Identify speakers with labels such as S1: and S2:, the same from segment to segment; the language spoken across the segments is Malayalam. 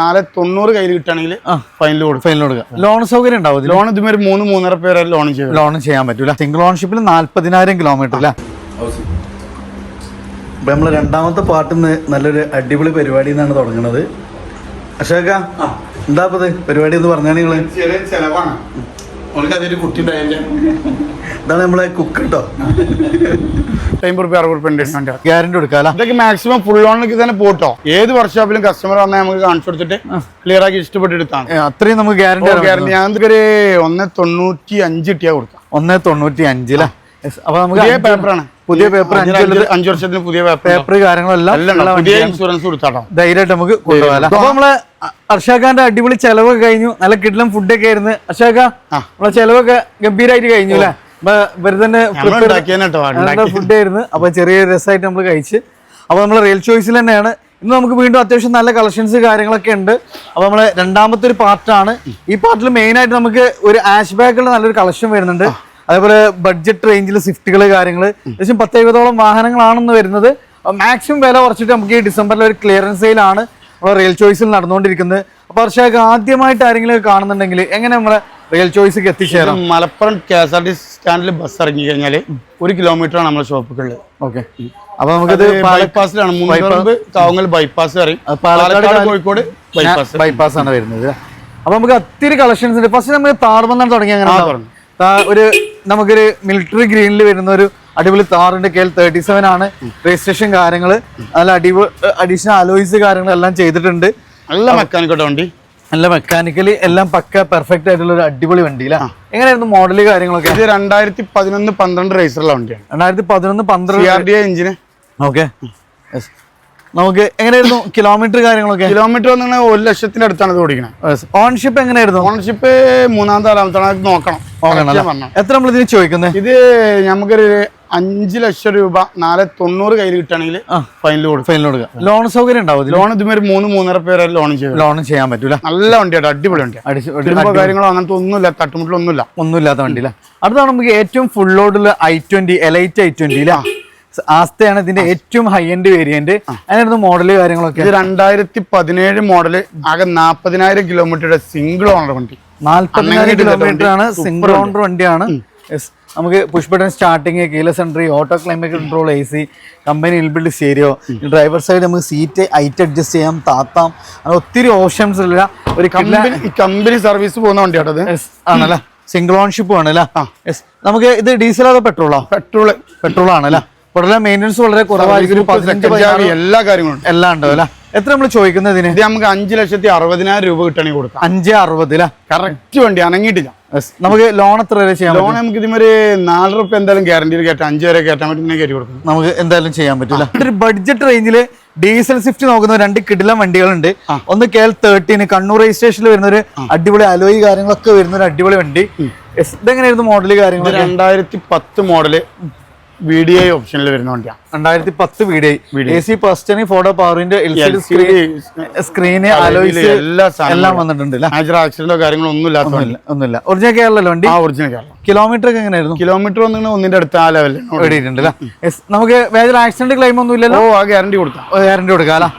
S1: നാല് തൊണ്ണൂറ് കയ്യിൽ കിട്ടുകയാണെങ്കിൽ. ഫൈനൽ കൊടുക്കും.
S2: ഫൈനൽ കൊടുക്കുക ലോൺ സൗകര്യം ഉണ്ടാവും ലോൺ
S1: ലോൺ ഒരു മൂന്ന് മൂന്നര പേരെ ലോൺ ചെയ്യും
S2: ലോൺ ചെയ്യാൻ പറ്റൂല. സിംഗിൾ ഓൺഷിപ്പിൽ നാല്പതിനായിരം കിലോമീറ്റർ അല്ലേ അപ്പൊ നമ്മൾ രണ്ടാമത്തെ പാട്ടിന്ന് നല്ലൊരു അടിപൊളി പരിപാടി എന്നാണ് തുടങ്ങുന്നത് അശോക എന്താ ഇപ്പത് പരിപാടി എന്ന് പറഞ്ഞാൽ നിങ്ങൾ.
S1: ചെറിയ ചെലവാണ്. കുട്ടി ഉണ്ടായില്ല
S2: ഇതാണ് നമ്മളെ കുക്ക് കേട്ടോ
S1: അമ്പത് റുപ്യ അറുപത് റുപ്യ ഉണ്ട്
S2: ഗ്യാരണ്ടി കൊടുക്കാല?
S1: ഇതൊക്കെ മാക്സിമം ഫുൾ ഓണിലേക്ക് തന്നെ പോട്ടോ. ഏത് വർക്ക്ഷോപ്പിലും കസ്റ്റമർ വന്നാൽ നമുക്ക് കാണിച്ചു കൊടുത്തിട്ട് ക്ലിയർ ആക്കി ഇഷ്ടപ്പെട്ടെടുത്താണ്
S2: അത്രയും നമുക്ക് ഗ്യാരണ്ടി
S1: ഗ്യാരണ്ടി ഞാൻ ഇതൊക്കെ ഒരു ഒന്ന് തൊണ്ണൂറ്റി അഞ്ച് കിട്ടിയാ കൊടുക്കാം
S2: ഒന്ന് തൊണ്ണൂറ്റി അഞ്ചിലെ അപ്പൊ നമുക്ക്
S1: പേപ്പറാണ്
S2: പുതിയ പേപ്പർ
S1: അഞ്ചു വർഷത്തിന് പുതിയ പേപ്പർ
S2: കാര്യങ്ങളെല്ലാം.
S1: പുതിയ ഇൻഷുറൻസ് കൊടുത്താട്ടോ
S2: ധൈര്യമായിട്ട് നമുക്ക് കൊണ്ടുപോകാം അപ്പൊ നമ്മളെ അർഷാഖാന്റെ അടിപൊളി ചെലവൊക്കെ കഴിഞ്ഞു. നല്ല കിടലം ഫുഡൊക്കെ ആയിരുന്നു. അർഷാഖ. നമ്മളെ ചെലവൊക്കെ ഗംഭീരമായിട്ട് കഴിഞ്ഞു അല്ലേ? ഫുഡ് ആയിരുന്നു. അപ്പൊ ചെറിയ രസമായിട്ട് നമ്മൾ കഴിച്ച്. അപ്പൊ നമ്മൾ റിയൽ ചോയ്സിൽ തന്നെയാണ്. ഇന്ന് നമുക്ക് വീണ്ടും അത്യാവശ്യം നല്ല കളക്ഷൻസ് കാര്യങ്ങളൊക്കെ ഉണ്ട്. അപ്പൊ നമ്മളെ രണ്ടാമത്തെ ഒരു പാർട്ടാണ് ഈ പാർട്ടിൽ മെയിൻ ആയിട്ട് നമുക്ക് ഒരു ആഷ് ബാഗുള്ള നല്ലൊരു കളക്ഷൻ വരുന്നുണ്ട്. അതേപോലെ ബഡ്ജറ്റ് റേഞ്ചിൽ സ്വിഫ്റ്റുകൾ കാര്യങ്ങൾ ഏകദേശം പത്ത് എഴുപതോളം വാഹനങ്ങളാണെന്ന് വരുന്നത്. മാക്സിമം വില കുറച്ചിട്ട് നമുക്ക് ഈ ഡിസംബറിൽ ഒരു ക്ലിയറൻസ് സെയിലാണ് നമ്മുടെ റിയൽ ചോയ്സിൽ നടന്നുകൊണ്ടിരിക്കുന്നത്. അപ്പൊ വർഷമൊക്കെ ആദ്യമായിട്ട് ആരെങ്കിലും കാണുന്നുണ്ടെങ്കിൽ എങ്ങനെ നമ്മളെ റിയൽ ചോയ്സിക്ക് എത്തിച്ചേരാം?
S1: Malappuram K S R T സ്റ്റാൻഡിൽ ബസ് ഇറങ്ങി കഴിഞ്ഞാൽ ഒരു കിലോമീറ്റർ ആണ് നമ്മുടെ ഷോപ്പുകളിൽ
S2: ഓക്കെ. അപ്പൊ നമുക്കത്
S1: ബൈപ്പാസിലാണ് താവങ്ങൾ കാവങ്ങൽ ബൈപ്പാസ് പറയും.
S2: പാലക്കാട്
S1: കോഴിക്കോട് ബൈപ്പാസ്
S2: ബൈപ്പാസ് ആണ് വരുന്നത്. അപ്പൊ നമുക്ക് ഒത്തിരി കളക്ഷൻസ് ഉണ്ട്. ഫസ്റ്റ് നമ്മൾ താർമെന്നാണ് തുടങ്ങി അങ്ങനെ ഒരു നമുക്കൊരു മിലിറ്ററി ഗ്രീനിൽ വരുന്ന ഒരു അടിപൊളി താറിന്റെ കെ എൽ തേർട്ടി സെവൻ ആണ് രജിസ്ട്രേഷൻ കാര്യങ്ങൾ നല്ല അടിപൊളി അഡീഷണൽ അലോയ്സ് കാര്യങ്ങളെല്ലാം ചെയ്തിട്ടുണ്ട്.
S1: നല്ല മെക്കാനിക്കോട്ടെ വണ്ടി?
S2: നല്ല മെക്കാനിക്കലി എല്ലാം പക്ക പെർഫെക്റ്റ് ആയിട്ടുള്ള ഒരു അടിപൊളി വണ്ടിയില്ല എങ്ങനെയായിരുന്നു മോഡൽ കാര്യങ്ങളൊക്കെ?
S1: ഇത് രണ്ടായിരത്തി പതിനൊന്ന് പന്ത്രണ്ട് റേസറുള്ള വണ്ടിയാണ്
S2: രണ്ടായിരത്തി പതിനൊന്ന് പന്ത്രണ്ട്
S1: എഞ്ചിന്
S2: ഓക്കെ നമുക്ക് എങ്ങനെയായിരുന്നു കിലോമീറ്റർ കാര്യങ്ങളൊക്കെ?
S1: കിലോമീറ്റർ വന്നാൽ ഒരു ലക്ഷത്തിന്റെ അടുത്താണ് ഇത് ഓടിക്കുന്നത്
S2: ഓൺഷിപ്പ് എങ്ങനെയായിരുന്നു?
S1: ഓൺഷിപ്പ് മൂന്നാം നാലാമത്തെ അത് നോക്കണം.
S2: എത്ര നമ്മൾ ഇതിന് ചോദിക്കുന്നത്
S1: ഇത് നമുക്കൊരു അഞ്ച് ലക്ഷം രൂപ നാല് തൊണ്ണൂറ് കയ്യിൽ കിട്ടുകയാണെങ്കിൽ. ഫൈനൽ കൊടുക്കും.
S2: ഫൈനൽ കൊടുക്കുക ലോൺ സൗകര്യം ഉണ്ടാവും
S1: ലോൺ ഇതുവരെ മൂന്ന് മൂന്നര പേരെ ലോൺ ചെയ്യും.
S2: ലോൺ ചെയ്യാൻ പറ്റൂല.
S1: നല്ല വണ്ടിയാണ് അടിപൊളി വണ്ടിയാണ് കാര്യങ്ങളോ അങ്ങനത്തെ ഒന്നുമില്ല തട്ടുമുട്ടിലൊന്നുമില്ല.
S2: ഒന്നുമില്ലാത്ത വണ്ടിയില്ല? അടുത്താണ് നമുക്ക് ഏറ്റവും full ലോഡുള്ള I twenty elite I twenty ആസ്തയാണ് ഇതിന്റെ ഏറ്റവും ഹൈ എൻഡ് വേരിയന്റ് അതിനായിരുന്നു മോഡൽ കാര്യങ്ങളൊക്കെ.
S1: ഇത് രണ്ടായിരത്തി പതിനേഴ് മോഡൽ ആകെ നാപ്പതിനായിരം കിലോമീറ്ററുടെ സിംഗിൾ ഓണർ വണ്ടി.
S2: നാല്പതിനായിരം കിലോമീറ്റർ ആണ് സിംഗിൾ ഓണർ വണ്ടിയാണ്. നമുക്ക് push button starting keyless entry auto climate control A C company inbuilt stereo driver side നമുക്ക് സീറ്റ് ഹൈറ്റ് അഡ്ജസ്റ്റ് ചെയ്യാം താത്താം. അങ്ങനെ ഒത്തിരി ഓപ്ഷൻസ് ഉള്ള ഒരു
S1: കമ്പനി കമ്പനി സർവീസ് പോകുന്ന
S2: വണ്ടിയാണ് ആണല്ലേ? സിംഗിൾ ഓൺഷിപ്പ് ആണല്ലേ. നമുക്ക് ഇത് ഡീസലോ അതോ പെട്രോളോ
S1: പെട്രോൾ
S2: പെട്രോൾ ആണല്ലേ? പെട്രോൾ മെയിന്റെനൻസ് വളരെ കുറവായിരിക്കും.
S1: എല്ലാ കാര്യങ്ങളും ഉണ്ട്.
S2: എല്ലാം ഉണ്ടാവും അല്ലേ? എത്ര നമ്മൾ ചോദിക്കുന്നതിന്
S1: ഇത് നമുക്ക് അഞ്ച് ലക്ഷത്തി അറുപതിനായിരം രൂപ കിട്ടണമെങ്കിൽ കൊടുക്കാം.
S2: അഞ്ച് അറുപത് അല്ലേ?
S1: കറക്റ്റ് വണ്ടി അനങ്ങിയിട്ടില്ല.
S2: നമുക്ക് ലോൺ എത്ര വരെ ചെയ്യാം
S1: ലോൺ നമുക്ക് ഇതിമൊരു നാല് റുപ്യ എന്തായാലും ഗ്യാരണ്ടി കയറ്റാം അഞ്ച് വരെ കയറ്റാൻ പറ്റുന്ന കയറ്റി കൊടുക്കും.
S2: നമുക്ക് എന്തായാലും ചെയ്യാൻ പറ്റില്ല. ഒരു ബഡ്ജറ്റ് റേഞ്ചിൽ ഡീസൽ സ്വിഫ്റ്റ് നോക്കുന്ന രണ്ട് കിടിലം വണ്ടികളുണ്ട്. ഒന്ന് കെ എൽ തേർട്ടീന് കണ്ണൂർ രജിസ്ട്രേഷനിൽ വരുന്ന ഒരു അടിപൊളി അലോയി കാര്യങ്ങളൊക്കെ വരുന്ന ഒരു അടിപൊളി വണ്ടി. എന്തെങ്ങനെയായിരുന്നു ഇതെങ്ങനെയായിരുന്നു
S1: മോഡൽ
S2: കാര്യങ്ങൾ
S1: രണ്ടായിരത്തി പത്ത് മോഡൽ വി ഡി ഐ ഓപ്ഷനിൽ വരുന്ന വണ്ടിയാണ്
S2: രണ്ടായിരത്തി പത്ത് എ സി ഫോട്ടോ പവറിന്റെ സ്ക്രീന് അലോയ്സ്
S1: എല്ലാം
S2: വന്നിട്ടുണ്ട് അല്ലേ?
S1: മേജർ ആക്സിഡന്റോ കാര്യങ്ങളോ ഒന്നും ഇല്ലാത്ത
S2: ഒന്നുമില്ല ഒറിജിനൽ കേരള വണ്ടി?
S1: ആ ഒറിജിനൽ കേരളം
S2: കിലോമീറ്റർ ഒക്കെ എങ്ങനെയായിരുന്നു?
S1: കിലോമീറ്റർ ഒന്നും ഒന്നിന്റെ അടുത്ത് ആ ലെവലിൽ.
S2: നമുക്ക് മേജർ ആക്സിഡന്റ് ക്ലെയിം ഒന്നും ഇല്ലല്ലോ?
S1: ആ ഗ്യാരണ്ടി കൊടുക്കാം.
S2: ഗ്യാരണ്ടി കൊടുക്കാം അല്ലേ.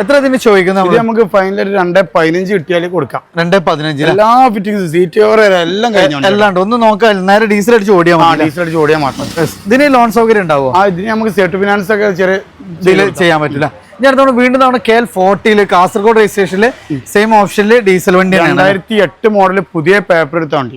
S2: എത്ര ഇതിന് ചോദിക്കുന്നത്
S1: നമുക്ക് ഫൈനൽ രണ്ട് പതിനഞ്ച് കിട്ടിയാൽ കൊടുക്കാം.
S2: രണ്ട് പതിനഞ്ച്
S1: എല്ലാ ഫിറ്റിംഗ്സ് സീറ്റ് കവർ എല്ലാം കഴിഞ്ഞു
S2: എല്ലാം ഒന്ന് നോക്കാം നേരെ ഡീസൽ അടിച്ച് ഓടിയാൽ
S1: ആ
S2: മതി
S1: ഡീസൽ അടിച്ച് ഓടിയാൽ മാത്രം.
S2: ഇതിന് ലോൺ സൗകര്യം ഉണ്ടാവും?
S1: ഇതിന് നമുക്ക് സെറ്റ് ഫിനാൻസ് ഒക്കെ ചെറിയ
S2: ചെയ്യാൻ പറ്റില്ല. ഞാൻ വീണ്ടും തവണ കെ എൽ ഫോർട്ടിയിൽ കാസർഗോഡ് രജിസ്ട്രേഷനിൽ സെയിം ഓപ്ഷനിൽ ഡീസൽ വണ്ടി
S1: രണ്ടായിരത്തി എട്ട് മോഡൽ പുതിയ പേപ്പർ എടുത്ത വണ്ടി.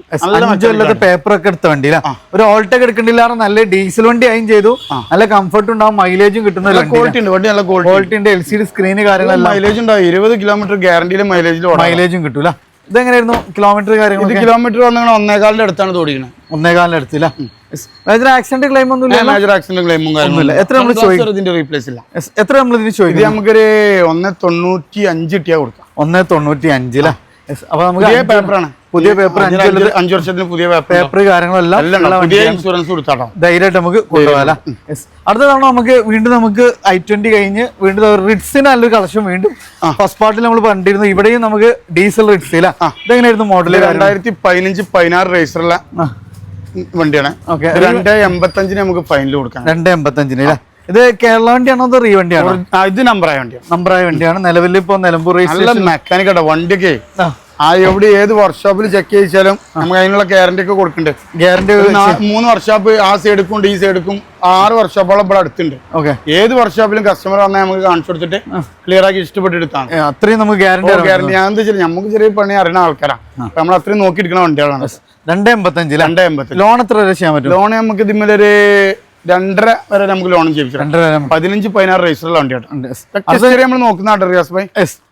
S2: അഞ്ചുകൊല്ലത്തെ പേപ്പർ ഒക്കെ എടുത്ത വണ്ടി അല്ലേ? ഒരു ഓൾട്ടൊക്കെ എടുക്കണ്ടില്ല നല്ല ഡീസൽ വണ്ടി ആയും ചെയ്തു. നല്ല കംഫർട്ട് ഉണ്ടാവും മൈലേജും കിട്ടുന്ന
S1: ക്വാളിറ്റി ഉണ്ട് വണ്ടി നല്ല ക്വാളിറ്റി
S2: ഉണ്ട്. എൽ സി ഡി സ്ക്രീന് കാര്യങ്ങളെല്ലാം
S1: മൈലേജ് ഉണ്ടാവും ഇരുപത് കിലോമീറ്റർ ഗ്യാരണ്ടിയിൽ മൈലേജിൽ ഓടാം.
S2: മൈലേജും കിട്ടൂല. ഇതെങ്ങനെയായിരുന്നു? കിലോമീറ്റർ കാര്യങ്ങൾ
S1: കിലോമീറ്റർ ഒന്നേകാലിന്റെ അടുത്താണ് ഓടിക്കുന്നത്
S2: ഒന്നേകാലിന്റെ അടുത്തില്ല ആക്സിഡന്റ് ക്ലെയിം ഒന്നും ഇല്ല
S1: മേജർ ആക്സിഡന്റ് ക്ലെയിമും.
S2: എത്ര
S1: നമ്മൾ ഇതിന്റെ റീപ്ലേസ് ഇല്ല.
S2: എത്ര നമ്മൾ ഇതിന്
S1: ഇത്
S2: ചോദിക്കും?
S1: നമുക്കൊരു ഒന്ന് തൊണ്ണൂറ്റി അഞ്ച് ഇട്ടിയാ കൊടുക്കാം.
S2: ഒന്ന് തൊണ്ണൂറ്റി അഞ്ചില അപ്പൊ നമുക്ക്
S1: പുതിയ
S2: അഞ്ച്
S1: പേപ്പറാണ്
S2: പുതിയ പേപ്പർ
S1: അഞ്ച് വർഷത്തിന് പുതിയ പേപ്പർ
S2: കാര്യങ്ങളെല്ലാം
S1: പുതിയ ഇൻഷുറൻസ് കൊടുത്താട്ടോ.
S2: ധൈര്യമായിട്ട് നമുക്ക് കൊണ്ടുപോകാം അടുത്ത തവണ നമുക്ക് വീണ്ടും നമുക്ക് ഐ ട്വന്റി കഴിഞ്ഞ് വീണ്ടും റിഡ്സിന് നല്ലൊരു കളക്ഷൻ വീണ്ടും ഫസ്റ്റ് പാർട്ടിൽ നമ്മൾ കണ്ടിരുന്നു ഇവിടെയും നമുക്ക് ഡീസൽ റിഡ്സ് ഇതെങ്ങനെയായിരുന്നു മോഡൽ
S1: രണ്ടായിരത്തി പതിനഞ്ച് പതിനാറ് റേസറുള്ള വണ്ടിയാണ്. രണ്ട് എൺപത്തഞ്ചിന് നമുക്ക് ഫൈനൽ കൊടുക്കാം.
S2: രണ്ട് എൺപത്തഞ്ചിന് അല്ലേ? ഇത് കേരള വണ്ടിയാണോ അതോ റീ വണ്ടിയാണോ?
S1: ഇത് നമ്പറായ വണ്ടിയാണ്.
S2: നമ്പറായ വണ്ടിയാണ്. നിലവിൽ ഇപ്പൊ നിലമ്പൂർ
S1: മെക്കാനിക് ആണ് വണ്ടിയൊക്കെ
S2: ആ.
S1: എവിടെ ഏത് വർക്ക്ഷോപ്പിൽ ചെക്ക് ചെയ്യിച്ചാലും നമുക്ക് അതിനുള്ള ഗ്യാരണ്ടി ഒക്കെ കൊടുക്കുന്നുണ്ട്
S2: ഗ്യാരണ്ടി
S1: മൂന്ന് വർക്ക്ഷോപ്പ് ആ സൈഡിക്കും ഈ സൈഡിക്കും ആറ് വർക്ക്ഷോപ്പുകളും ഇവിടെ അടുത്തുണ്ട്.
S2: ഓക്കെ
S1: ഏത് വർക്ക്ഷോപ്പിലും കസ്റ്റമർ വന്നാൽ നമുക്ക് കാണിച്ചു കൊടുത്തിട്ട് ക്ലിയർ ആക്കി ഇഷ്ടപ്പെട്ട് എടുത്താണ്.
S2: അത്രയും നമുക്ക് ഗ്യാരണ്ടി
S1: ഗ്യാരണ്ടി ഞാൻ എന്താ വെച്ചാൽ നമുക്ക് ചെറിയ പണി അറിയുന്ന ആൾക്കാരാണ് നമ്മൾ അത്രയും നോക്കിയിരിക്കുന്ന വണ്ടികളാണ്.
S2: രണ്ട് എൺപത്തഞ്ച്
S1: രണ്ടേ എൺപത്തി
S2: ലോൺ എത്ര വരെ ചെയ്യാൻ പറ്റും?
S1: ലോൺ നമുക്ക് ഇതിന്മേലൊരു രണ്ടര വരെ നമുക്ക്
S2: രണ്ടര വരെ
S1: പതിനഞ്ച് പതിനാറ് രജിസ്റ്ററുള്ള വണ്ടി. നമ്മൾ നോക്കുന്ന.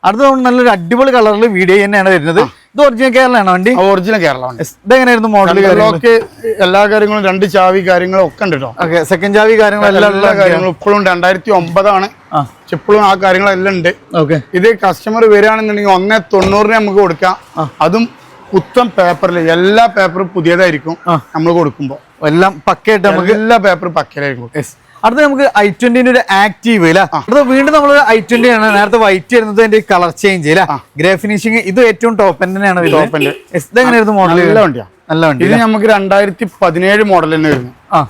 S2: അടുത്ത നല്ലൊരു അടിപൊളി കളറിൽ വീഡിയോ തന്നെയാണ് വരുന്നത്. ഇത് ഒറിജിനൽ കേരളാണ് വണ്ടി?
S1: ഒറിജിനൽ കേരള വണ്ടി.
S2: Yes. ഇതെങ്ങനെയായിരുന്നു മോഡൽ
S1: ലോക്ക് എല്ലാ കാര്യങ്ങളും രണ്ട് ചാവി കാര്യങ്ങളും ഒക്കെ ഉണ്ട് കേട്ടോ.
S2: ഓക്കെ സെക്കൻഡ് ചാവി കാര്യങ്ങളും
S1: എല്ലാ കാര്യങ്ങളും ഇപ്പോഴും രണ്ടായിരത്തി ഒമ്പതാണ് ഇപ്പോഴും ആ കാര്യങ്ങളെല്ലാം ഉണ്ട്.
S2: ഓക്കെ
S1: ഇത് കസ്റ്റമർ വരികയാണെന്നുണ്ടെങ്കിൽ ഒന്നേ തൊണ്ണൂറിന് നമുക്ക് കൊടുക്കാം. അതും പുത്തൻ പേപ്പറിൽ എല്ലാ പേപ്പറും പുതിയതായിരിക്കും നമ്മൾ കൊടുക്കുമ്പോൾ
S2: എല്ലാം പക്കയായിട്ട് നമുക്ക്
S1: എല്ലാ പേപ്പറും പക്കലായിരിക്കും
S2: അടുത്ത് നമുക്ക് ഐ ട്വന്റിന്റെ ഒരു ആക്റ്റീവ് അല്ല അടുത്ത വീണ്ടും നമ്മൾ ഐ ട്വന്റി ആണ്. നേരത്തെ വൈറ്റ് വരുന്നത് അതിന്റെ കളർ ചേഞ്ച് അല്ല ഗ്രേ ഫിനിഷിംഗ് ഇത് ഏറ്റവും ടോപ്പ് തന്നെയാണ് ടോപ്പിന്റെ മോഡൽ
S1: നല്ല വണ്ടിയാണ്
S2: നല്ല വണ്ടി
S1: ഇത് നമുക്ക് രണ്ടായിരത്തി പതിനേഴ് മോഡൽ തന്നെ വരുന്നത്
S2: ആ.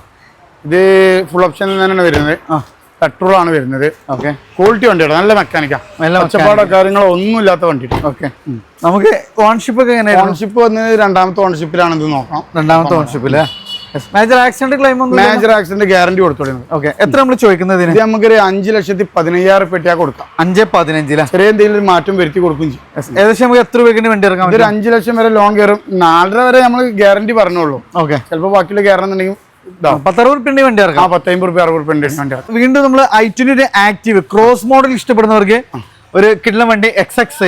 S1: ഇത് ഫുൾ ഓപ്ഷൻ തന്നെയാണ് വരുന്നത്. പെട്രോൾ ആണ് വരുന്നത്.
S2: ഓക്കെ
S1: ക്വാളിറ്റി വണ്ടിയാണ് നല്ല മെക്കാനിക്കാ
S2: നല്ല
S1: ഒച്ചപ്പാടോ കാര്യങ്ങളോ ഒന്നും ഇല്ലാത്ത വണ്ടി
S2: ഓക്കെ നമുക്ക് ഓൺഷിപ്പ് ഒക്കെ എങ്ങനെയായിരുന്നു?
S1: ഓൺഷിപ്പ് വന്നത് രണ്ടാമത്തെ ഓൺഷിപ്പിലാണ് ഇത് നോക്കാം
S2: രണ്ടാമത്തെ ഓൺഷിപ്പ് അല്ലേ major accident claim
S1: major accident guarantee കൊടുത്തോളൂ
S2: ഓക്കെ എത്ര നമ്മൾ
S1: ചോദിക്കുന്നത് നമുക്കൊരു അഞ്ച് ലക്ഷത്തി പതിനയ്യായിരം പെട്ടിയാ കൊടുക്കാം.
S2: അഞ്ച് പതിനഞ്ചില.
S1: ചെറിയ എന്തെങ്കിലും മാറ്റം വരുത്തി കൊടുക്കും ചെയ്യും.
S2: ഏകദേശം നമുക്ക് എത്ര രൂപയ്ക്ക് വണ്ടി ഇറങ്ങാം
S1: ഒരു അഞ്ച് ലക്ഷം വരെ ലോൺ കയറും നാലര വരെ നമ്മൾ ഗ്യാരണ്ടി പറഞ്ഞോളൂ.
S2: ഓക്കെ
S1: ചിലപ്പോൾ ബാക്കിയുള്ള കയറണമെന്നുണ്ടെങ്കിൽ
S2: പത്തറുപത് റുപ്യ വണ്ടി
S1: റുപ്യ അറുപത് റുപ്യ വണ്ടി
S2: വീണ്ടും നമ്മൾ ഐറ്റിന്റെ ആക്റ്റീവ് ക്രോസ് മോഡൽ ഇഷ്ടപ്പെടുന്നവർക്ക് ഒരു കിട്ടുന്ന വണ്ടി എക്സ് എക്സ്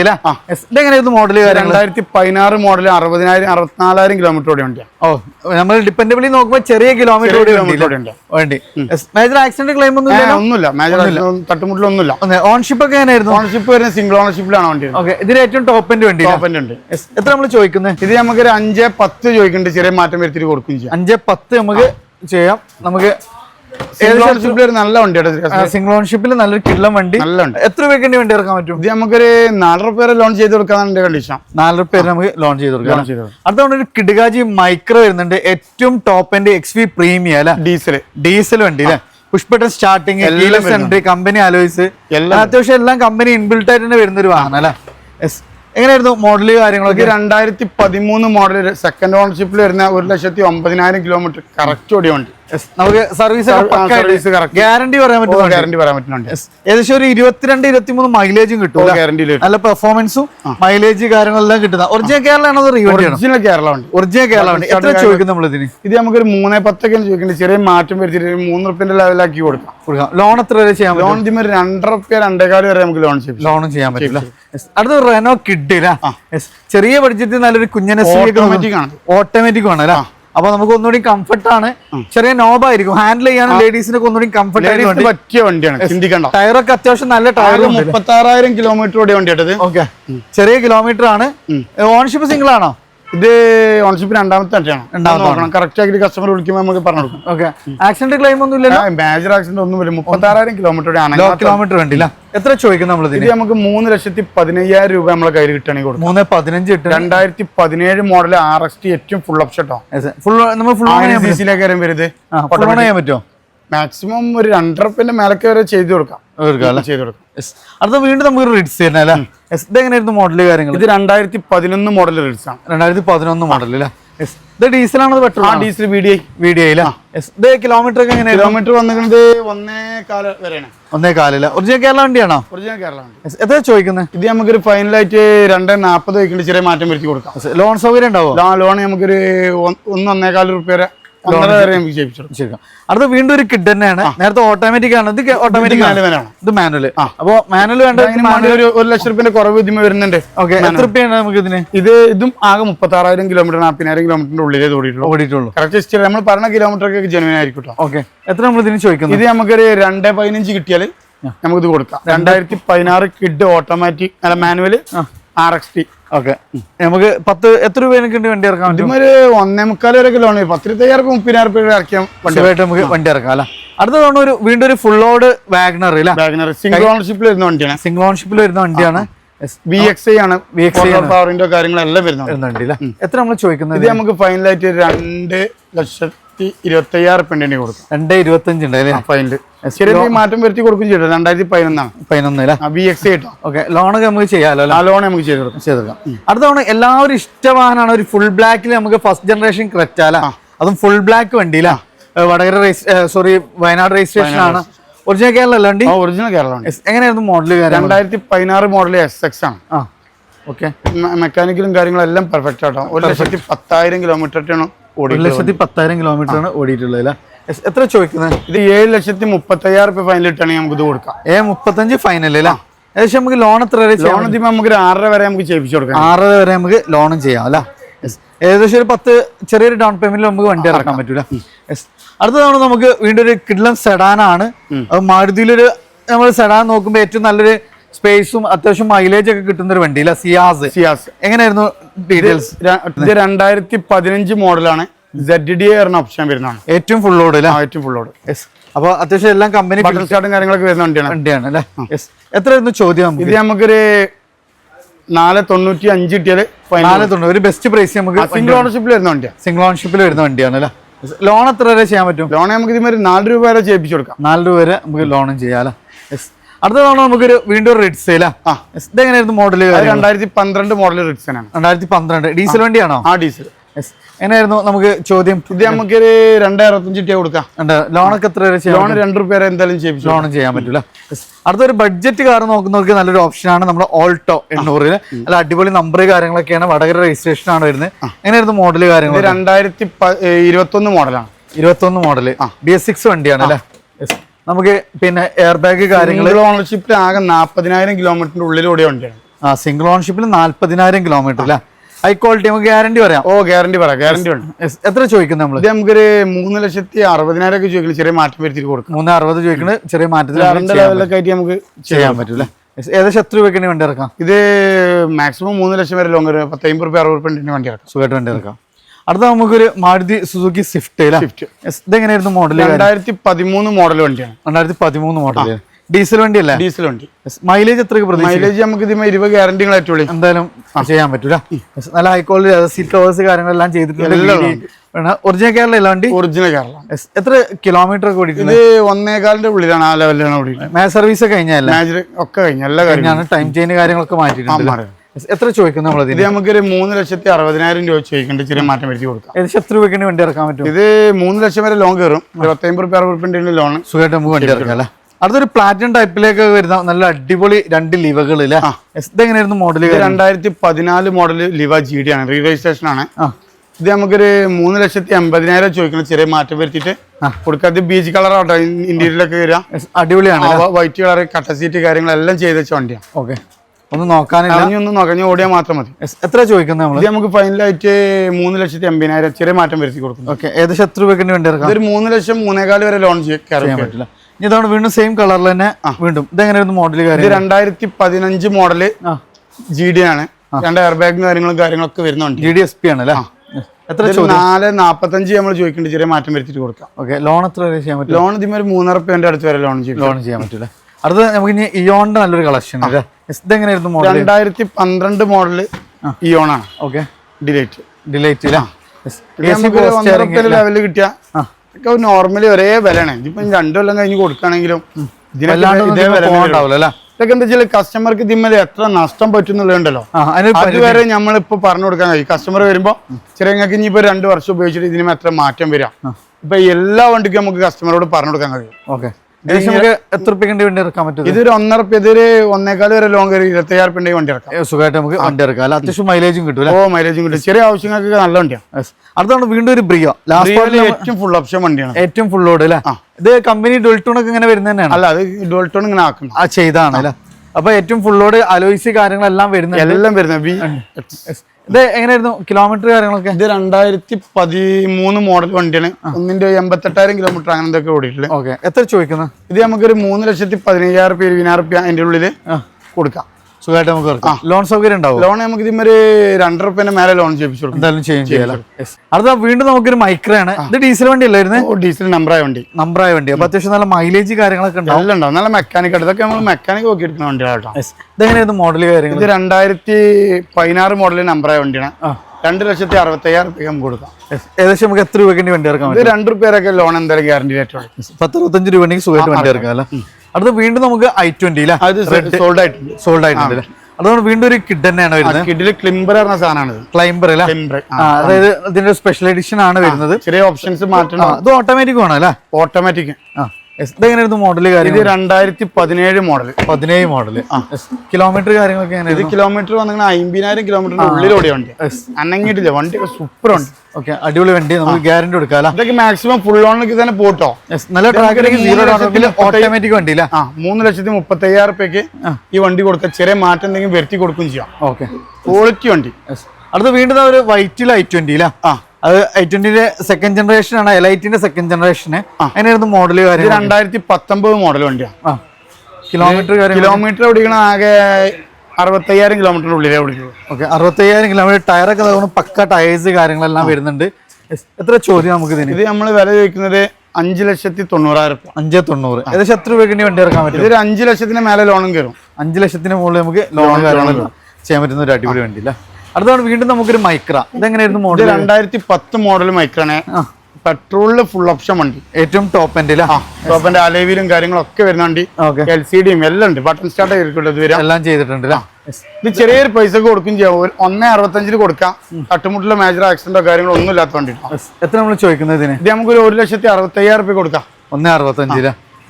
S2: ഇതെങ്ങനെയായിരുന്നു മോഡൽ
S1: രണ്ടായിരത്തി പതിനാറ് മോഡൽ അറുപതിനായിരം അറുപത്തിനാലായിരം കിലോമീറ്റർ ഓടി വണ്ടിയാണ്
S2: ഓ നമ്മൾ ഡിപ്പെൻഡബിളി നോക്കുമ്പോൾ ചെറിയ കിലോമീറ്റർ ഓടി വണ്ടി. മേജർ ആക്സിഡന്റ് ക്ലെയിം ഒന്നും
S1: ഒന്നുമില്ല. മേജർ തട്ടുമുട്ടിലൊന്നുമില്ല
S2: ഓൺഷിപ്പ് ഒക്കെ എങ്ങനെയായിരുന്നു?
S1: ഓൺഷിപ്പ് വരുന്ന സിംഗിൾ ഓണർഷിപ്പിലാണ് വണ്ടി
S2: ഓക്കെ ഇതിന് ഏറ്റവും ടോപ്പ് എൻഡ് വണ്ടി
S1: ടോപ്പിന്റെ ഉണ്ട്.
S2: Yes. എത്ര നമ്മൾ ചോദിക്കുന്നത്
S1: ഇത് നമുക്ക് ഒരു അഞ്ച് പത്ത് ചോദിക്കുന്നുണ്ട്. ചെറിയ മാറ്റം വരുത്തിട്ട് കൊടുക്കുകയും ചെയ്യാം.
S2: അഞ്ച് പത്ത് നമുക്ക് ചെയ്യാം. നമുക്ക്
S1: നല്ല വണ്ടിയാണ്.
S2: സിംഗിൾ ഓൺഷിപ്പിൽ നല്ലൊരു കിള്ളം വണ്ടി.
S1: നല്ലുണ്ട്
S2: എത്ര രൂപയ്ക്ക് വണ്ടി ഇറക്കാൻ പറ്റും?
S1: ഇത് നമുക്കൊരു നാല് റുപ്യ ലോൺ ചെയ്ത് കൊടുക്കാന്നാണ് കണ്ടീഷൻ
S2: നാല് റുപ്യ നമുക്ക് ലോൺ ചെയ്ത് കൊടുക്കാം. അടുത്ത ഒരു കിടുകാജി മൈക്രോ വരുന്നുണ്ട്. ഏറ്റവും top end X V premium അല്ലെ?
S1: ഡീസൽ
S2: ഡീസൽ വണ്ടി അല്ലെ? പുഷ്പട്ടൻ സ്റ്റാർട്ടിങ് എൻട്രി കമ്പനി ആലോചിച്ച്
S1: എല്ലാ
S2: അത്യാവശ്യം എല്ലാം കമ്പനി ഇൻബിൽട്ട് ആയിട്ട് തന്നെ വരുന്ന ഒരു വാഹനം അല്ലെ? എങ്ങനെയായിരുന്നു
S1: മോഡൽ
S2: കാര്യങ്ങളൊക്കെ
S1: രണ്ടായിരത്തി പതിമൂന്ന് മോഡൽ സെക്കൻഡ് ഓണർഷിപ്പിൽ വരുന്ന ഒരു ലക്ഷത്തി ഒമ്പതിനായിരം കിലോമീറ്റർ കറക്റ്റ് ഓടിയ വണ്ടി.
S2: നമുക്ക് സർവീസ്
S1: സർവീസ്
S2: ഗ്യാരണ്ടി പറയാൻ പറ്റും
S1: ഗ്യാരണ്ടി പറയാൻ പറ്റുന്നുണ്ട്.
S2: ഏകദേശം ഒരു ഇരുപത്തിരണ്ട് ഇരുപത്തിമൂന്ന് മൈലേജും കിട്ടും
S1: ഗ്യാരണ്ടി
S2: നല്ല പെർഫോമൻസും മൈലേജ് കാര്യങ്ങളെല്ലാം കിട്ടുന്ന. ഒറിജിനൽ കേരള ആണോ
S1: ഒറിജിനൽ കേരള വണ്ടി
S2: ഒറിജിനൽ കേരള എത്ര ചോദിക്കും നമ്മൾ ഇതിന്?
S1: ഇത് നമുക്കൊരു മൂന്നേ പത്തൊക്കെ ചോദിക്കേണ്ടത്. ചെറിയ മാറ്റം വരുത്തിട്ട് ഒരു മൂന്ന് റുപ്യന്റെ ലെവലാക്കി കൊടുക്കാം.
S2: ലോൺ എത്ര വരെ ചെയ്യാം
S1: ലോൺ ഇതിന് ഒരു രണ്ടര റുപ്യ രണ്ടേകാൽ വരെ നമുക്ക് ലോൺ ചെയ്യാം
S2: ലോൺ ചെയ്യാൻ പറ്റില്ല. അടുത്ത റെനോ കിഡ് ചെറിയ ബഡ്ജറ്റിൽ നല്ലൊരു കുഞ്ഞനെ
S1: ഓട്ടോമാറ്റിക് ആണ്.
S2: ഓട്ടോമാറ്റിക് ആണ് അല്ലേ? അപ്പൊ നമുക്ക് ഒന്നുകൂടി കംഫർട്ട് ആണ്. ചെറിയ നോബായിരിക്കും ഹാൻഡിൽ ചെയ്യാൻ ലേഡീസിനൊക്കെ ഒന്നുകൂടി കംഫർട്ട് ആയിട്ട്
S1: പറ്റിയ വണ്ടിയാണ്. ചിന്തിക്കണ്ട.
S2: ടയറൊക്കെ അത്യാവശ്യം നല്ല ടയർ
S1: മുപ്പത്തി ആറായിരം കിലോമീറ്റർ ഓടിയ വണ്ടിയാട്ടത്
S2: ഓക്കെ ചെറിയ കിലോമീറ്റർ ആണ്. ഓൺഷിപ്പ് സിംഗിൾ ആണോ?
S1: ഇത് ഓണർഷിപ്പ് രണ്ടാമത്തെ നോക്കണം. കറക്റ്റ് ആയിട്ട് കസ്റ്റമർ വിളിക്കുമ്പോൾ നമുക്ക് പറഞ്ഞു കൊടുക്കും.
S2: ഓക്കെ ആക്സിഡന്റ് ക്ലെയിം ഒന്നും ഇല്ല
S1: മേജർ ആക്സിഡന്റ് ഒന്നും വരും മുപ്പത്താറായിരം കിലോമീറ്റർ
S2: ലോ കിലോമീറ്റർ വേണ്ടില്ല എത്ര ചോദിക്കും നമ്മൾ
S1: ഇത് നമുക്ക് മൂന്ന് ലക്ഷത്തി പതിനയ്യായിരം രൂപ നമ്മളെ കയ്യിൽ കിട്ടുകയാണെങ്കിൽ കൊടുക്കും.
S2: മൂന്ന് പതിനഞ്ച് കിട്ടും
S1: രണ്ടായിരത്തി പതിനേഴ് മോഡൽ ആർ എക്സ് ടി ഏറ്റവും ഫുൾ ഓപ്ഷൻ
S2: ഫുൾ നമ്മൾ ഫുൾ ഓൺ ചെയ്യാൻ പറ്റുമോ?
S1: മാക്സിമം ഒരു രണ്ടര പിന്നെ മേലൊക്കെ വരെ ചെയ്ത് കൊടുക്കാം. ചെയ്തു കൊടുക്കാം.
S2: അടുത്ത വീണ്ടും നമുക്ക് റിഡ്സ് തന്നെ അല്ലേ? മോഡൽ ഇതെങ്ങനെയായിരുന്നു കാര്യങ്ങൾ
S1: ഇത് രണ്ടായിരത്തി പതിനൊന്ന് മോഡൽ റിഡ്സ് ആണ്.
S2: രണ്ടായിരത്തി പതിനൊന്ന് മോഡൽ അല്ലേ. ഇത് ഡീസൽ ആണോ
S1: ആ
S2: petrol
S1: diesel B D I
S2: video ഇത് കിലോമീറ്റർ ഒക്കെ എങ്ങനെയായിരുന്നു?
S1: കിലോമീറ്റർ വന്നിരിക്കുന്നത് ഒന്നേ കാല വരെയാണ്.
S2: ഒന്നേ കാലില്ല ഒറിജിനൽ കേരള വണ്ടിയാണോ?
S1: ഒറിജിനൽ കേരള വണ്ടി.
S2: എത്ര ചോദിക്കുന്നത്
S1: ഇത് നമുക്കൊരു ഫൈനലായിട്ട് രണ്ട് നാൽപ്പത് വയ്ക്കേണ്ട ചെറിയ മാറ്റം വരുത്തി കൊടുക്കാം.
S2: ലോൺ സൗകര്യം ഉണ്ടാവും?
S1: ലോൺ ലോൺ നമുക്കൊരു ഒന്ന് ഒന്ന് ഒന്നേകാൽ റുപ്യ വരെ
S2: അടുത്ത വീണ്ടും ഒരു കിഡ് തന്നെയാണ്. നേരത്തെ ഓട്ടോമാറ്റിക് ആണ്. ഇത് ഓട്ടോമാറ്റിക് ആണ്. ഇത് മാനുവൽ. അപ്പൊ മാനുവൽ വേണ്ട
S1: ഒരു ലക്ഷം റുപ്യന്റെ കുറവ് ഇതിന് വരുന്നുണ്ട്.
S2: ഓക്കെ എത്ര റുപ്യാണ് നമുക്ക് ഇതിന്
S1: ഇത് ഇതും ആകെ മുപ്പത്തി ആറായിരം കിലോമീറ്റർ നാൽപ്പതിനായിരം കിലോമീറ്ററിന്റെ ഉള്ളിലേ ഓടിയിട്ടുള്ളൂ.
S2: ഓടിയിട്ടുള്ളൂ.
S1: കറക്റ്റ് ഹിസ്റ്ററി നമ്മൾ പറഞ്ഞ കിലോമീറ്റർ ഒക്കെ ജനുവൻ ആയിരിക്കും
S2: ഓക്കെ. എത്ര നമ്മൾ ഇതിന് ചോദിക്കുന്നത്
S1: ഇത് നമുക്കൊരു രണ്ട് പതിനഞ്ച് കിട്ടിയാൽ നമുക്കിത് കൊടുക്കാം. രണ്ടായിരത്തി പതിനാറ് കിഡ് ഓട്ടോമാറ്റിക് അല്ല manual R X T
S2: okay. നമുക്ക് പത്ത് എത്ര രൂപയ്ക്ക് വണ്ടി ഇറക്കാൻ പറ്റും?
S1: ഒരു ഒന്നേ മുക്കാൽ വരെ ആണ് പത്തിരുപത്തയ്യായിരം മുപ്പതിനായിരം രൂപ ഇറക്കിയ വണ്ടി
S2: സുഖമായിട്ട് നമുക്ക് വണ്ടി ഇറക്കാം അല്ല? അടുത്ത തവണ ഒരു വീണ്ടും ഒരു ഫുൾ ലോഡ് വാഗ്നർ ഇല്ല?
S1: വാഗ്നർ സിംഗിൾ ഓണർഷിപ്പിൽ വരുന്ന വണ്ടിയാണ്.
S2: സിംഗിൾ ഓണർഷിപ്പിൽ വരുന്ന വണ്ടിയാണ്.
S1: വി എക്സ് ഐ ആണ്.
S2: ആണ്.
S1: പവറിന്റെ കാര്യങ്ങളെല്ലാം വരുന്നുണ്ട്
S2: വരുന്ന എത്ര നമ്മൾ ചോദിക്കുന്നത്
S1: ഇത് നമുക്ക് ഫൈനലായിട്ട് രണ്ട് ലക്ഷം ലക്ഷത്തി ഇരുപത്തി അയ്യായിരം പെണ്ണിന് കൊടുക്കും.
S2: രണ്ട് ഇരുപത്തഞ്ച് ഉണ്ട് അല്ലേ?
S1: ഫൈനൽ ചെറിയ രീതിയിൽ മാറ്റം വരുത്തി കൊടുക്കും ചെയ്തു. രണ്ടായിരത്തി പതിനൊന്നാണ്.
S2: പതിനൊന്ന് അല്ലേ?
S1: ബി എക്സ് കിട്ടും.
S2: ഓക്കെ ലോണൊക്കെ നമുക്ക് ചെയ്യാമല്ലോ
S1: ആ ലോൺ നമുക്ക് ചെയ്ത് കൊടുക്കാം.
S2: ചെയ്തെടുക്കാം അടുത്ത തവണ എല്ലാവരും ഇഷ്ടവാഹനാണ് ഒരു ഫുൾ ബ്ലാക്കിൽ നമുക്ക് ഫസ്റ്റ് ജനറേഷൻ ക്രെറ്റാല അതും ഫുൾ ബ്ലാക്ക് വണ്ടിയിലാ വടകര സോറി വയനാട് രജിസ്ട്രേഷൻ ആണ്. ഒറിജിനൽ കേരള അല്ല വണ്ടി?
S1: ഒറിജിനൽ കേരള.
S2: എങ്ങനെയായിരുന്നു മോഡൽ
S1: രണ്ടായിരത്തി പതിനാറ് മോഡൽ എസ് എക്സ് ആണ്.
S2: ആ ഓക്കെ
S1: മെക്കാനിക്കലും കാര്യങ്ങളും എല്ലാം പെർഫെക്റ്റ് ആട്ടോ. ഒരു ലക്ഷത്തി പത്തായിരം കിലോമീറ്റർ
S2: ഒരു ലക്ഷത്തി പത്തായിരം കിലോമീറ്റർ ആണ് ഓടിയിട്ടുള്ളത് അല്ലേ. എത്ര ചോദിക്കുന്നത്?
S1: ഇത് ഏഴ് ലക്ഷത്തി മുപ്പത്തയ്യായിരം ഫൈനൽ ഇട്ടാണെങ്കിൽ നമുക്ക് ഇത് കൊടുക്കാം.
S2: ഏ മുപ്പത്തഞ്ച് ഫൈനൽ അല്ലേ? ഏകദേശം നമുക്ക് ലോൺ എത്ര വരെ
S1: ലോൺ നമുക്ക് ആറര വരെ നമുക്ക് ചെയ്യിപ്പിച്ചു കൊടുക്കാം.
S2: ആറര വരെ നമുക്ക് ലോണും ചെയ്യാം അല്ലേ? ഏകദേശം ഒരു പത്ത് ചെറിയൊരു ഡൗൺ പേയ്മെന്റിൽ നമുക്ക് വണ്ടി ഇറക്കാൻ പറ്റൂല. യെസ് അടുത്ത തവണ നമുക്ക് വീണ്ടും ഒരു കിഡ്ലം സെഡാനാണ് അത് മാരുതിയിലൊരു നമ്മൾ സെഡാൻ നോക്കുമ്പോൾ ഏറ്റവും നല്ലൊരു സ്പേസും അത്യാവശ്യം മൈലേജ് ഒക്കെ കിട്ടുന്ന ഒരു വണ്ടി സിയാസ്.
S1: സിയാസ്.
S2: എങ്ങനെയായിരുന്നു ഡീറ്റെയിൽസ്
S1: ഇത് രണ്ടായിരത്തി പതിനഞ്ച് മോഡലാണ്. സെഡ് ഡി എന്ന ഓപ്ഷൻ വരുന്നതാണ്.
S2: ഏറ്റവും ഫുൾ ലോഡ് അല്ലേ?
S1: ഏറ്റവും ഫുൾ ലോഡ്
S2: യെസ് അപ്പോൾ അത്യാവശ്യം എല്ലാം കമ്പനി
S1: ബട്ടർ സ്റ്റാർട്ടും കാര്യങ്ങളൊക്കെ വരുന്ന വണ്ടിയാണ്.
S2: വണ്ടിയാണ് അല്ലേ? യെസ് എത്രയായിരുന്നു ചോദ്യം
S1: ഇത് നമുക്കൊരു നാല് തൊണ്ണൂറ്റി അഞ്ച് കിട്ടിയാൽ
S2: നാല് തൊണ്ണൂറ് ഒരു ബെസ്റ്റ് പ്രൈസ് നമുക്ക്
S1: സിംഗിൾ ഓണർഷിപ്പിൽ വരുന്ന വണ്ടിയാണ്
S2: സിംഗിൾ ഓണർഷിപ്പിൽ വരുന്ന വണ്ടിയാണ് അല്ലേ? ലോൺ എത്ര വരെ ചെയ്യാൻ പറ്റും?
S1: ലോൺ നമുക്ക് ഇതുമാതിരി നാല് രൂപ വരെ ചെയ്യിപ്പിച്ചു കൊടുക്കാം.
S2: നാല് രൂപ വരെ നമുക്ക് ലോണും ചെയ്യാം അല്ലേ? യെസ് അടുത്ത തവണ നമുക്കൊരു വീണ്ടും റിഡ്സ്
S1: റിഡ്സേല.
S2: ഇതെങ്ങനെയായിരുന്നു മോഡൽ
S1: രണ്ടായിരത്തി പന്ത്രണ്ട് മോഡൽ റിക്സൺ ആണ്.
S2: രണ്ടായിരത്തി പന്ത്രണ്ട് ഡീസൽ വണ്ടിയാണോ?
S1: ആ ഡീസൽ
S2: എങ്ങനെയായിരുന്നു നമുക്ക് ചോദ്യം?
S1: ഇത് നമുക്കൊരു രണ്ട് അറുപത്തഞ്ച് കിട്ടിയാൽ കൊടുക്കാം
S2: ലോണൊക്കെ എത്ര
S1: ലോൺ രണ്ട് റുപ്യ എന്തായാലും ചെയ്യും
S2: ലോൺ ചെയ്യാൻ പറ്റില്ല അടുത്തൊരു ബഡ്ജറ്റ് കാർ നോക്കുന്നവർക്ക് നല്ലൊരു ഓപ്ഷനാണ് നമ്മുടെ ഓൾട്ടോ എണ്ണൂറിൽ അല്ല അടിപൊളി നമ്പർ കാര്യങ്ങളൊക്കെയാണ്. വടകര രജിസ്ട്രേഷൻ ആണ് വരുന്നത്. എങ്ങനെയായിരുന്നു മോഡൽ കാര്യങ്ങൾ
S1: രണ്ടായിരത്തി ഇരുപത്തൊന്ന് മോഡലാണ്
S2: ഇരുപത്തൊന്ന് മോഡൽ ബി എസ് സിക്സ് വണ്ടിയാണ് അല്ലേ. നമുക്ക് പിന്നെ എയർ ബാഗ് കാര്യങ്ങൾ
S1: ഓണർഷിപ്പിൽ ആകെ നാൽപ്പതിനായിരം കിലോമീറ്ററിന്റെ ഉള്ളിലൂടെ ഉണ്ട്.
S2: ആ സിംഗിൾ ഓണർഷിപ്പിൽ നാല്പതിനായിരം കിലോമീറ്റർ അല്ലേ? ഹൈ ക്വാളിറ്റി നമുക്ക് ഗ്യാരണ്ടി പറയാം.
S1: ഓ ഗ്യാരണ്ടി പറയാം ഗ്യാരണ്ടി ഉണ്ട്.
S2: എത്ര ചോദിക്കുന്നത് നമ്മൾ
S1: ഇത് നമുക്കൊരു മൂന്ന് ലക്ഷത്തി അറുപതിനായിരം ഒക്കെ ചോദിക്കുന്നത് ചെറിയ മാറ്റം വരുത്തിട്ട് കൊടുക്കും.
S2: മൂന്ന് അറുപത് ചോദിക്കുന്നത് ചെറിയ മാറ്റം
S1: രണ്ട് ലെവലിലൊക്കെ ആയിട്ട് നമുക്ക്
S2: ചെയ്യാൻ പറ്റൂല ഏകദേശം എത്ര രൂപയ്ക്ക് വണ്ടി ഇറക്കാം?
S1: ഇത് മാക്സിമം മൂന്ന് ലക്ഷം വരെ ലോങ് പത്തമ്പത് റുപ്യ അറുപത് റുപ്യ വണ്ടി ഇറക്കാം.
S2: സുഖമായിട്ട് വണ്ടി ഇറക്കാം. അടുത്ത നമുക്കൊരു മാരുതി സുസുക്കി സ്വിഫ്റ്റ് സ്വിഫ്റ്റ്. ഇതെങ്ങനെയായിരുന്നു മോഡൽ
S1: രണ്ടായിരത്തി പതിമൂന്ന് മോഡൽ വണ്ടിയാണ്.
S2: രണ്ടായിരത്തി പതിമൂന്ന് മോഡൽ ഡീസൽ വണ്ടി. അല്ലേ
S1: ഡീസൽ വണ്ടി
S2: മൈലേജ് എത്ര
S1: മൈലേജ് നമുക്ക് ഇതിന് ഇരുപത് ഗ്യാരണ്ടികൾ ആയിട്ടുള്ളൂ
S2: എന്തായാലും ചെയ്യാൻ പറ്റൂല. നല്ല ഹൈ ക്വാളിറ്റി സീറ്റ് കവേഴ്സ് കാര്യങ്ങളെല്ലാം ചെയ്തിട്ടുണ്ട്. ഒറിജിനൽ കേരള അല്ല വണ്ടി?
S1: ഒറിജിനൽ കേരള.
S2: എത്ര കിലോമീറ്റർ ഒക്കെ ഓടിക്കുന്നത്
S1: ഇത് ഒന്നേകാലിന്റെ ഉള്ളിലാണ് ആ ലെവലിലാണ് ഓടിക്കുന്നത്
S2: മാ സർവീസ് കഴിഞ്ഞല്ലേ?
S1: മാജിക് ഒക്കെ കഴിഞ്ഞ എല്ലാ കാര്യങ്ങളും.
S2: ടൈം ചെയിൻ കാര്യങ്ങളൊക്കെ മാറ്റിയിട്ടുണ്ട്.
S1: മാറി.
S2: Yes. എത്ര ചോദിക്കുന്നു നമ്മളതിന്
S1: ഇത് നമുക്കൊരു മൂന്ന് ലക്ഷത്തി അറുപതിനായിരം രൂപ ചോദിക്കേണ്ട ചെറിയ മാറ്റം വരുത്തി കൊടുക്കാം.
S2: ഏകദേശം എത്ര രൂപയ്ക്ക് വണ്ടി ഇറക്കാൻ പറ്റും?
S1: ഇത് മൂന്ന് ലക്ഷം വരെ ലോൺ കയറും. ഇരുപത്തമ്പത് റുപ്യ അറുപത് റുപ്യ ലോൺ.
S2: സുഖമായിട്ട് നമുക്ക് വണ്ടി ഇറക്കാം അല്ലേ? അടുത്തൊരു പ്ലാറ്റിനം ടൈപ്പിലേക്ക് വരുന്ന നല്ല അടിപൊളി രണ്ട് ലിവകൾ എങ്ങനെയായിരുന്നു. ഇതെങ്ങനെയായിരുന്നു മോഡൽ
S1: ഇത് രണ്ടായിരത്തി പതിനാല് മോഡൽ ലിവ ജി ഡി ആണ്. റീ രജിസ്ട്രേഷൻ ആണ്. ഇത് നമുക്കൊരു മൂന്ന് ലക്ഷത്തി അമ്പതിനായിരം ചോദിക്കണം ചെറിയ മാറ്റം വരുത്തിയിട്ട്.
S2: കൊടുക്കാത്ത
S1: കൊടുക്കാം ഇത് ബീച്ച് കളർ ആട്ടോ ഇന്റീരിയലൊക്കെ വരിക.
S2: അടിപൊളിയാണ്
S1: വൈറ്റ് കളർ കട്ട സീറ്റ് കാര്യങ്ങളെല്ലാം ചെയ്ത് വെച്ച വണ്ടിയാണ്.
S2: ഓക്കെ ഒന്ന് നോക്കാനില്ല.
S1: ഇനി ഒന്ന് നോക്കാം. ഓടിയാൽ മാത്രം മതി.
S2: എത്ര ചോദിക്കുന്നത് നമ്മൾ
S1: നമുക്ക് ഫൈനലായിട്ട് മൂന്ന് ലക്ഷത്തി എൺപതിനായിരം ചെറിയ മാറ്റം വരുത്തി കൊടുക്കും
S2: ഓക്കെ ഏകദേശം എത്ര രൂപയ്ക്ക് വേണ്ടി ഇറക്കാം
S1: ഒരു മൂന്ന് ലക്ഷം മൂന്നേകാൽ വരെ ലോൺ
S2: ചെയ്യാൻ പറ്റില്ല. ഇനി ഇതാണ് വീണ്ടും സെയിം കളറിൽ തന്നെ വീണ്ടും. ഇതെങ്ങനെയായിരുന്നു മോഡൽ കാര്യം
S1: രണ്ടായിരത്തി പതിനഞ്ച്
S2: മോഡൽ
S1: ജി ഡി ആണ്. രണ്ട് എയർ ബാഗും കാര്യങ്ങളും കാര്യങ്ങളൊക്കെ വരുന്നുണ്ട്.
S2: ജി ഡി എസ് പി ആണ് അല്ലേ? എത്ര
S1: നാല് നാപ്പത്തഞ്ച് നമ്മൾ ചോദിക്കേണ്ട ചെറിയ മാറ്റം വരുത്തിയിട്ട് കൊടുക്കാം.
S2: ഓക്കെ ലോൺ എത്ര ചെയ്യാൻ പറ്റും?
S1: ലോൺ ഇതിന് ഒരു മൂന്നര അടുത്ത് വരെ ലോൺ ചെയ്യും
S2: ലോൺ ചെയ്യാൻ പറ്റില്ല. അടുത്ത നമുക്ക് ഇനി ഇയോണിന്റെ നല്ലൊരു കളക്ഷൻ. ഇതെങ്ങനെയായിരുന്നു മോഡൽ
S1: രണ്ടായിരത്തി പന്ത്രണ്ട് മോഡൽ ഇയോൺ ആണ്
S2: ഓക്കെ
S1: ഡിലൈറ്റ്
S2: ഡിലൈറ്റ്
S1: ലെവൽ ലെവലിൽ കിട്ടിയ ഒക്കെ നോർമലി ഒരേ വിലയാണ്. ഇതിപ്പോ രണ്ടു കൊല്ലം കഴിഞ്ഞ് കൊടുക്കുകയാണെങ്കിലും ഇതൊക്കെ എന്താ വെച്ചാൽ കസ്റ്റമർക്ക് ഇതിന്മേൽ എത്ര നഷ്ടം പറ്റുന്നുള്ളതുണ്ടല്ലോ. അതുവരെ നമ്മളിപ്പോ പറഞ്ഞു കൊടുക്കാൻ കഴിയും. കസ്റ്റമർ വരുമ്പോ ചെറിയ നിങ്ങൾക്ക് ഇനിയിപ്പോ രണ്ടു വർഷം ഉപയോഗിച്ചിട്ട് ഇതിനും എത്ര മാറ്റം വരാം. ഇപ്പൊ എല്ലാ വണ്ടിക്കും നമുക്ക് കസ്റ്റമറോട് പറഞ്ഞു കൊടുക്കാൻ കഴിയും.
S2: ഓക്കെ. നമുക്ക് എത്ര റുപ്യക്ക് വണ്ടി ഇറക്കാൻ പറ്റും
S1: ഇതൊരു ഒന്നര ഇതൊരു ഒന്നേക്കാൾ വരെ ലോങ് കയറി ഇരുപത്തി അയ്യായിരം റുപ്യ വണ്ടി ഇറക്കാം.
S2: സുഖമായിട്ട് നമുക്ക് വണ്ടി ഇറക്കാം. അല്ല അത്യാവശ്യം മൈലേജും കിട്ടും
S1: ഓ മൈലേജും കിട്ടും. ചെറിയ ആവശ്യങ്ങൾക്ക് നല്ല വണ്ടിയാണ്.
S2: അടുത്താണ് വീണ്ടും ഒരു ബ്രിയോ ലാസ്റ്റ്
S1: ഏറ്റവും ഫുൾ ഓപ്ഷൻ വണ്ടിയാണ്.
S2: ഏറ്റവും ഫുൾ ലോഡ് അല്ലേ? ഇത് കമ്പനി ഡൊൾട്ടൂൺ ഒക്കെ ഇങ്ങനെ വരുന്ന തന്നെയാണ്?
S1: അല്ല അത് ഡോൾട്ടോൺ ഇങ്ങനെ ആക്കണം
S2: ആ ചെയ്താണ് അല്ലേ? അപ്പൊ ഏറ്റവും ഫുള്ളോട് അലോയ്സ് കാര്യങ്ങളെല്ലാം വരുന്നത്
S1: എല്ലാം വരുന്നത്.
S2: ഇത് എങ്ങനെയായിരുന്നു? കിലോമീറ്റർ കാര്യങ്ങളൊക്കെ?
S1: ഇത് രണ്ടായിരത്തി പതിമൂന്ന് മോഡൽ വണ്ടിയാണ് ഒന്നിന്റെ എൺപത്തെട്ടായിരം കിലോമീറ്റർ അങ്ങനെ എന്തൊക്കെ ഓടിയിട്ടില്ല
S2: ഓക്കെ. എത്ര ചോദിക്കുന്നത്
S1: ഇത് നമുക്കൊരു മൂന്ന് ലക്ഷത്തി പതിനയ്യായിരം റുപ്യ ഇരുപതിനായിരം അതിന്റെ ഉള്ളിൽ കൊടുക്കാം.
S2: സുഖമായിട്ട് നമുക്ക് ലോൺ സൗകര്യം ഉണ്ടാവും?
S1: ലോൺ നമുക്ക് ഇതിമൊരു രണ്ടര റുപ്യന്റെ മേലെ ലോൺ ചെയ്യിപ്പിച്ചു
S2: എന്തായാലും ചേഞ്ച് അടുത്ത വീണ്ടും നമുക്കൊരു മൈക്രയാണ് ഇത് ഡീസൽ വണ്ടി അല്ലായിരുന്നു
S1: ഡീസൽ നമ്പറായ വണ്ടി.
S2: നമ്പറായ വണ്ടി. അപ്പൊ അത്യാവശ്യം നല്ല മൈലേജ് കാര്യങ്ങളൊക്കെ ഉണ്ടാവും.
S1: നല്ല മെക്കാനിക് ഇതൊക്കെ നമ്മൾ മെക്കാനിക് നോക്കി എടുക്കുന്ന വണ്ടികളാട്ടോ.
S2: ഇതെങ്ങനെയായിരുന്നു മോഡൽ കാര്യങ്ങൾ
S1: ഇത് രണ്ടായിരത്തി പതിനാറ് മോഡൽ നമ്പറായ വണ്ടിയാണ്. രണ്ട് ലക്ഷത്തി അറുപത്തയ്യായിരം രൂപ നമുക്ക് കൊടുക്കാം.
S2: ഏകദേശം നമുക്ക് എത്ര രൂപയ്ക്ക് വണ്ടി ഇറക്കാം
S1: ഇത് രണ്ട് രൂപയൊക്കെ ലോൺ എന്തായാലും ഗ്യാരണ്ടി
S2: പറ്റും പത്ത് അറുപത്തഞ്ച് രൂപ ഉണ്ടെങ്കിൽ സുഖമായിട്ട് വണ്ടി ഇറക്കാം അല്ലേ? അടുത്ത വീണ്ടും നമുക്ക് ഐ ട്വന്റി
S1: സോൾഡ് ആയിട്ടുണ്ട്
S2: സോൾഡ് ആയിട്ടുണ്ട് അതുകൊണ്ട് വീണ്ടും ഒരു കിഡ് തന്നെയാണ് വരുന്നത്.
S1: കിഡിൽ ക്ലിംബർ പറഞ്ഞ സാധനമാണ്
S2: ക്ലൈംബർ അല്ലേ? അതായത് ഇതിന്റെ സ്പെഷ്യൽ എഡിഷൻ ആണ് വരുന്നത്.
S1: ചെറിയ ഓപ്ഷൻസ് മാറ്റണം.
S2: അത് ഓട്ടോമാറ്റിക് വേണം അല്ലേ?
S1: ഓട്ടോമാറ്റിക്
S2: ആ. ഇതെങ്ങനെയായിരുന്നു മോഡൽ കാര്യം
S1: ഇത് രണ്ടായിരത്തി പതിനേഴ് മോഡൽ
S2: പതിനേഴ് മോഡൽ കിലോമീറ്റർ കാര്യങ്ങളൊക്കെ
S1: ഇത്
S2: എങ്ങനെയായിരുന്നു?
S1: കിലോമീറ്റർ വന്നിങ്ങനെ അമ്പതിനായിരം കിലോമീറ്ററിന്റെ ഉള്ളിൽ ഓടിയ വണ്ടി. അനങ്ങിയിട്ടില്ല. വണ്ടി സൂപ്പർ ഉണ്ട്.
S2: ഓക്കെ അടിപൊളി വണ്ടി. നമുക്ക് ഗ്യാരണ്ടി കൊടുക്കാലോ
S1: ഇതൊക്കെ മാക്സിമം ഫുൾ ഓണിലേക്ക് തന്നെ പോട്ടോ.
S2: നല്ല ഓട്ടോമാറ്റിക് വണ്ടി
S1: ആ മൂന്ന് ലക്ഷത്തി മുപ്പത്തി അയ്യായിരം റുപ്യക്ക് ഈ വണ്ടി കൊടുക്കാം. ചെറിയ മാറ്റം എന്തെങ്കിലും വരുത്തി കൊടുക്കുകയും ചെയ്യാം.
S2: ഓക്കെ.
S1: ക്വാളിറ്റി വണ്ടി.
S2: അടുത്ത വീണ്ടും ഒരു വൈറ്റിൽ ഐ ട്വന്റി
S1: ആ.
S2: അത് ഐ ട്വന്റിന്റെ സെക്കൻഡ് ജനറേഷൻ ആണ് എലൈറ്റിന്റെ സെക്കൻഡ് ജനറേഷന് അതിനായിരുന്നു മോഡൽ കാര്യം
S1: രണ്ടായിരത്തി പത്തൊമ്പത് മോഡൽ വണ്ടിയാണ്
S2: കിലോമീറ്റർ
S1: കിലോമീറ്റർ ഓടിക്കണ ആകെ അറുപത്തയ്യായിരം കിലോമീറ്ററിന്റെ ഉള്ളിലേ ഓടിക്കുള്ളൂ.
S2: ഓക്കെ അറുപത്തയ്യായിരം കിലോമീറ്റർ ടയറൊക്കെ അതുകൊണ്ട് പക്ക ടയേഴ്സ് കാര്യങ്ങളെല്ലാം വരുന്നുണ്ട്. എത്ര ചോദ്യം നമുക്ക് ഇതിന്
S1: ഇത് നമ്മൾ വില ചോദിക്കുന്നത് അഞ്ച് ലക്ഷത്തി തൊണ്ണൂറായിരം രൂപ.
S2: അഞ്ച് തൊണ്ണൂറ്. ഏകദേശം എത്ര രൂപയ്ക്ക് വണ്ടി ഇറക്കാൻ പറ്റും?
S1: ഇതൊരു അഞ്ച് ലക്ഷത്തിന് മേലെ ലോണും കയറും
S2: അഞ്ച് ലക്ഷത്തിന് മുകളിൽ നമുക്ക് ലോൺ കാര്യങ്ങളെല്ലാം ചെയ്യാൻ പറ്റുന്ന ഒരു അടിപൊളി വണ്ടി അല്ലേ അടുത്താണ് വീണ്ടും നമുക്കൊരു മൈക്ര. ഇതെങ്ങനെയായിരുന്നു മോഡൽ
S1: രണ്ടായിരത്തി പത്ത് മോഡൽ മൈക്രാണ്. പെട്രോളിൽ ഫുൾ ഓപ്ഷൻ വണ്ടി.
S2: ഏറ്റവും ടോപ്പ് എൻഡ് അല്ലേ
S1: ടോപ്പിന്റെ അലവിലും കാര്യങ്ങളൊക്കെ വരുന്ന വണ്ടി. എൽ സി ഡിയും എല്ലാം ഉണ്ട്. ബട്ടൺ സ്റ്റാർട്ട് ചെയ്തിട്ടുണ്ട്
S2: എല്ലാം ചെയ്തിട്ടുണ്ട്
S1: ഇത് ചെറിയൊരു പൈസ കൊടുക്കും ചെയ്യാം. ഒന്നേ അറുപത്തഞ്ചിന് കൊടുക്കാം. കട്ടുമുട്ടിലെ മേജർ ആക്സിഡന്റോ കാര്യങ്ങളോ ഒന്നും ഇല്ലാത്ത വണ്ടി
S2: എത്ര നമ്മൾ ചോദിക്കുന്നത് ഇതിന്?
S1: ഇത് നമുക്ക് ഒരു ഒരു ലക്ഷത്തി അറുപത്തയ്യായിരം റുപ്യ കൊടുക്കാം.
S2: ഒന്നേ അറുപത്തഞ്ചിൽ.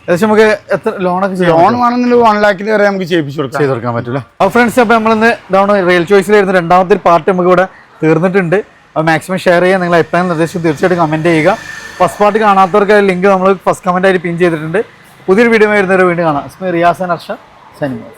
S2: ഏകദേശം നമുക്ക് എത്ര ലോണൊക്കെ
S1: ലോൺ വേണമെന്നുണ്ടെങ്കിൽ വൺ ലാഖിന് വരെ നമുക്ക് ചെയ്യിപ്പിച്ചു കൊടുക്കാം.
S2: ചെയ്ത് കൊടുക്കാൻ പറ്റില്ല. അപ്പോൾ ഫ്രണ്ട്സ് അപ്പോൾ നമ്മളിന്ന് ഇതാണ് റിയൽ ചോയ്സിലായിരുന്നു രണ്ടാമത്തെ ഒരു പാർട്ട് നമുക്ക് ഇവിടെ തീർന്നിട്ടുണ്ട്. അപ്പോൾ മാക്സിമം ഷെയർ ചെയ്യാൻ നിങ്ങൾ അഭിപ്രായം നിർദ്ദേശം തീർച്ചയായിട്ടും കമന്റ് ചെയ്യുക. ഫസ്റ്റ് പാർട്ട് കാണാത്തവർക്ക് ലിങ്ക് നമ്മൾ ഫസ്റ്റ് കമന്റായിട്ട് ആയിട്ട് പിൻ ചെയ്തിട്ടുണ്ട്. പുതിയൊരു വീഡിയോ വരുന്നവരെ വീണ്ടും കാണാം. റിയാസൻ അർഷ സനിമോസ്